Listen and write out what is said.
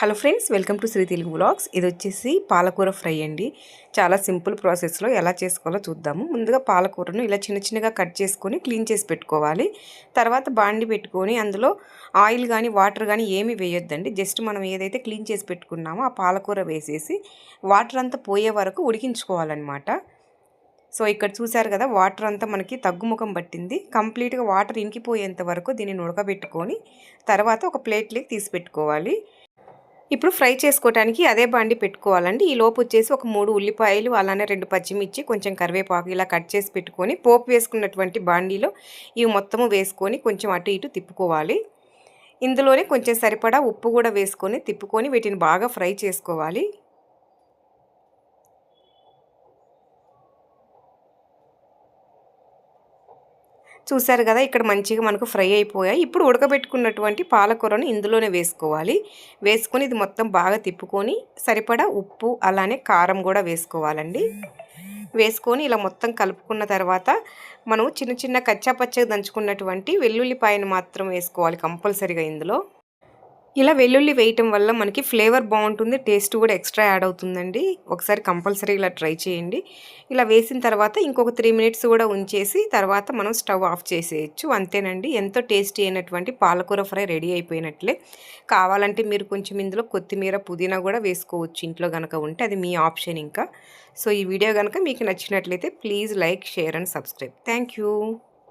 Hello friends welcome to Shri Telugu blogs ఇది వచ్చేసి పాలకూర ఫ్రై అండి. చాలా సింపుల్ ప్రాసెస్లో ఎలా చేసుకోవాలో చూద్దాము. ముందుగా పాలకూరను ఇలా చిన్న చిన్నగా కట్ చేసుకొని క్లీన్ చేసి పెట్టుకోవాలి. తర్వాత బాండి పెట్టుకొని అందులో ఆయిల్ కానీ వాటర్ కానీ ఏమీ వేయొద్దండి. జస్ట్ మనం ఏదైతే క్లీన్ చేసి పెట్టుకున్నామో ఆ పాలకూర వేసేసి వాటర్ అంతా పోయే వరకు ఉడికించుకోవాలన్నమాట. సో ఇక్కడ చూసారు కదా వాటర్ అంతా మనకి తగ్గుముఖం పట్టింది. కంప్లీట్గా వాటర్ ఇంకిపోయేంత వరకు దీనిని ఉడకబెట్టుకొని తర్వాత ఒక ప్లేట్లోకి తీసి పెట్టుకోవాలి. ఇప్పుడు ఫ్రై చేసుకోవడానికి అదే బండి పెట్టుకోవాలండి. ఈ లోపు వచ్చేసి ఒక మూడు ఉల్లిపాయలు అలానే రెండు పచ్చిమిర్చి కొంచెం కరివేపాకు ఇలా కట్ చేసి పెట్టుకొని పోపు వేసుకున్నటువంటి బాండీలో ఇవి మొత్తము వేసుకొని కొంచెం అటు ఇటు తిప్పుకోవాలి. ఇందులోనే కొంచెం సరిపడా ఉప్పు కూడా వేసుకొని తిప్పుకొని వీటిని బాగా ఫ్రై చేసుకోవాలి. చూసారు కదా ఇక్కడ మంచిగా మనకు ఫ్రై అయిపోయాయి. ఇప్పుడు ఉడకబెట్టుకున్నటువంటి పాలకూరను ఇందులోనే వేసుకోవాలి. వేసుకొని ఇది మొత్తం బాగా తిప్పుకొని సరిపడా ఉప్పు అలానే కారం కూడా వేసుకోవాలండి. వేసుకొని ఇలా మొత్తం కలుపుకున్న తర్వాత మనం చిన్న చిన్న కచ్చాపచ్చగా దంచుకున్నటువంటి వెల్లుల్లిపాయను మాత్రం వేసుకోవాలి కంపల్సరిగా ఇందులో. ఇలా వెల్లుల్లి వేయటం వల్ల మనకి ఫ్లేవర్ బాగుంటుంది టేస్ట్ కూడా ఎక్స్ట్రా యాడ్ అవుతుందండి. ఒకసారి కంపల్సరీ ఇలా ట్రై చేయండి. ఇలా వేసిన తర్వాత ఇంకొక త్రీ మినిట్స్ కూడా ఉంచేసి తర్వాత మనం స్టవ్ ఆఫ్ చేసేయచ్చు. అంతేనండి ఎంతో టేస్టీ అయినటువంటి పాలకూర ఫ్రై రెడీ అయిపోయినట్లే. కావాలంటే మీరు కొంచెం ఇందులో కొత్తిమీర పుదీనా కూడా వేసుకోవచ్చు ఇంట్లో కనుక ఉంటే అది మీ ఆప్షన్ ఇంకా. సో ఈ వీడియో కనుక మీకు నచ్చినట్లయితే please like share and subscribe. Thank